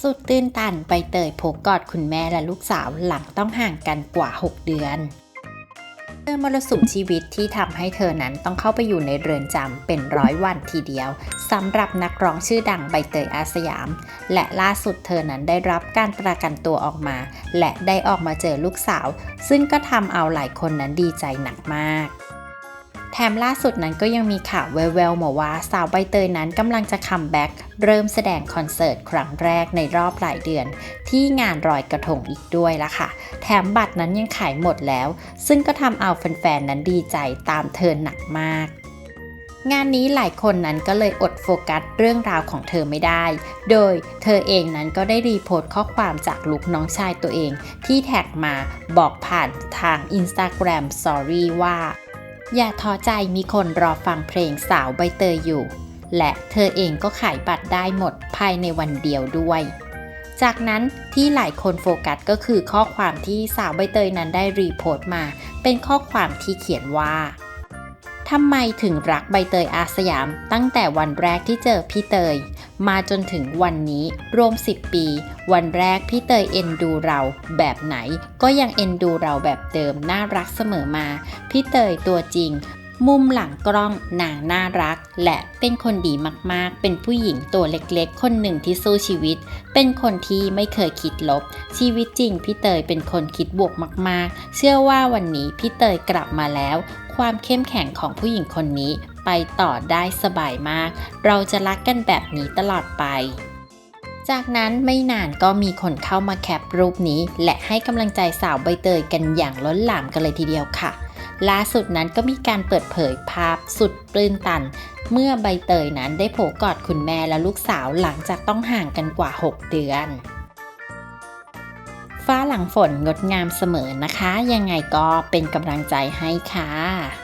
สุดตื้นตันใบเตยโผกอดคุณแม่และลูกสาวหลังต้องห่างกันกว่า 6 เดือนเจอมรสุมชีวิตที่ทำให้เธอนั้นต้องเข้าไปอยู่ในเรือนจำเป็นร้อยวันทีเดียวสำหรับนักร้องชื่อดังใบเตยอาสยาม และล่าสุดเธอนั้นได้รับการประกันตัวออกมา และได้ออกมาเจอลูกสาว ซึ่งก็ทำเอาหลายคนนั้นดีใจหนักมาก แถมล่าสุดนั้นก็ยังมีข่าวแววๆมาว่าสาวใบเตยนั้นกำลังจะคัมแบ็กเริ่มแสดงคอนเสิร์ตครั้งแรกในรอบหลายเดือน ที่งานรอยกระทงอีกด้วยละค่ะ แถมบัตรนั้นยังขายหมดแล้ว ซึ่งก็ทำเอาแฟนๆนั้นดีใจตามเธอหนักมากงานนี้หลายคนนั้นก็เลยอดโฟกัสเรื่องราวของเธอไม่ได้ โดยเธอเองนั้นก็ได้รีโพสต์ข้อความจากลุกน้องชายตัวเอง ที่แท็กมาบอกผ่านทาง Instagram Story ว่า อย่าท้อใจมีคนรอฟังเพลงสาวใบเตยอยู่ และเธอเองก็ขายบัตรได้หมดภายในวันเดียวด้วย จากนั้นที่หลายคนโฟกัสก็คือข้อความที่สาวใบเตยนั้นได้รีโพสต์มา เป็นข้อความที่เขียนว่าทำไมถึงรักใบเตยอาสยามตั้งแต่วันแรกที่เจอพี่เตย มาจนถึงวันนี้รวม 10 ปี วันแรกพี่เตยเอ็นดูเราแบบไหน ก็ยังเอ็นดูเราแบบเดิมน่ารักเสมอมา พี่เตยตัวจริง มุมหลังกล้องนางน่ารัก และเป็นคนดีมากๆ เป็นผู้หญิงตัวเล็กๆ คนหนึ่งที่สู้ชีวิต เป็นคนที่ไม่เคยคิดลบ ชีวิตจริงพี่เตยเป็นคนคิดบวกมากๆ เชื่อว่าวันนี้พี่เตยกลับมาแล้วความเข้มแข็งของผู้หญิงคนนี้ ไปต่อได้สบายมาก เราจะรักกันแบบนี้ตลอดไป จากนั้นไม่นานก็มีคนเข้ามาแคปรูปนี้ และให้กำลังใจสาวใบเตยกันอย่างล้นหลามกันเลยทีเดียวค่ะ ล่าสุดนั้นก็มีการเปิดเผยภาพสุดปลื้นตัน เมื่อใบเตยนั้นได้โผกอดคุณแม่และลูกสาวหลังจากต้องห่างกันกว่า 6 เดือนฟ้าหลังฝนงดงามเสมอนะคะ ยังไงก็เป็นกำลังใจให้ค่ะ